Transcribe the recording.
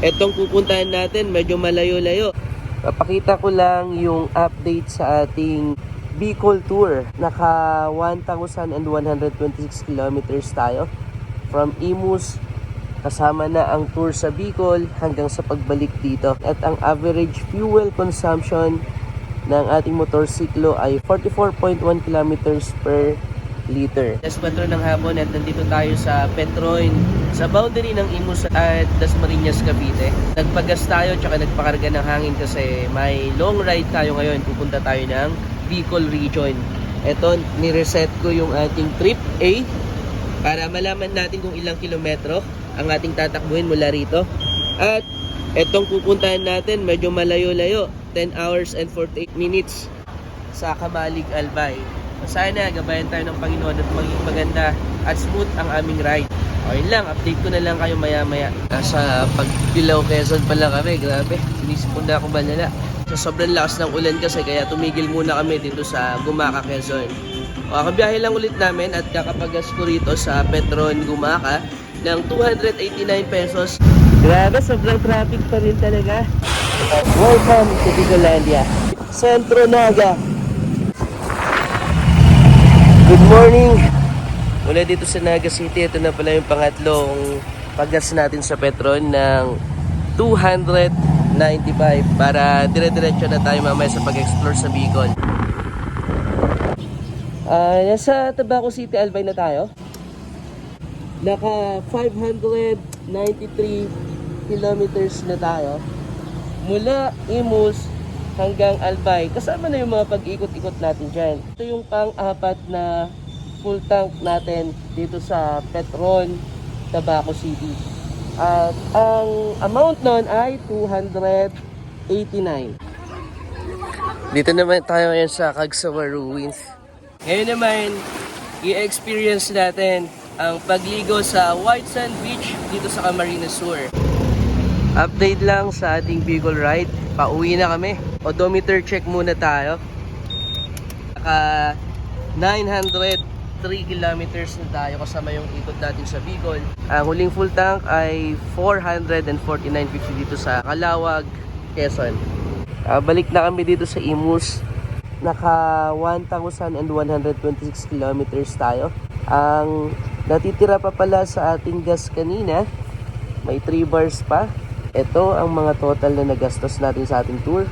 Etong pupuntahan natin, medyo malayo-layo. Papakita ko lang yung update sa ating Bicol Tour. Naka 1,126 kilometers tayo. From Imus, kasama na ang tour sa Bicol hanggang sa pagbalik dito. At ang average fuel consumption ng ating motorsiklo ay 44.1 kilometers per liter. Alas 4 ng hapon at nandito tayo sa Petroin sa boundary ng Imus at Dasmariñas, Cavite. Nagpagas tayo tsaka nagpakarga ng hangin kasi may long ride tayo ngayon. Pupunta tayo ng Bicol Region. Ito, nireset ko yung ating trip A para malaman natin kung ilang kilometro ang ating tatakbuhin mula rito. At etong pupuntahan natin, medyo malayo-layo. 10 hours and 48 minutes sa Kamalig Albay. Sana gabayan tayo ng Panginoon at maging maganda at smooth ang aming ride. O yun lang, update ko na lang kayo maya maya. Nasa Pagpilaw Quezon pa lang kami, grabe. Sinisip ko na akong malala. Sa sobrang lakas ng ulan kasi kaya tumigil muna kami dito sa Gumaka Quezon. O kabiyahe lang ulit namin at kakapagas ko rito sa Petron Gumaka ng 289 pesos. Grabe, sobrang traffic pa rin talaga. Welcome to Bicolandia. Centro Naga. Good morning! Mula dito sa Naga City, ito na pala yung pangatlong paggas natin sa Petron ng 295 para dire-diretso na tayo mamaya sa pag-explore sa Bicol. Ah, nasa Tabaco City, Albay na tayo. Naka 593 kilometers na tayo. Mula Imus hanggang Albay. Kasama na yung mga pag-ikot-ikot natin dyan. Ito yung pang-apat na full tank natin dito sa Petron, Tabaco City. At ang amount nun ay 289. Dito naman tayo ngayon sa Cagsawa Ruins. Ngayon naman, i-experience natin ang pagligo sa White Sand Beach dito sa Camarines Sur. Update lang sa ating Bicol ride. Pauwi na kami. Odometer check muna tayo. Naka 903 kilometers na tayo kasama yung ikot natin sa Bicol. Ang huling full tank ay 449.50 dito sa Calawag, Quezon. Ah, balik na kami dito sa Imus. Naka 1,126 kilometers tayo. Ang natitira pa pala sa ating gas kanina, may 3 bars pa. Ito ang mga total na nagastos natin sa ating tour.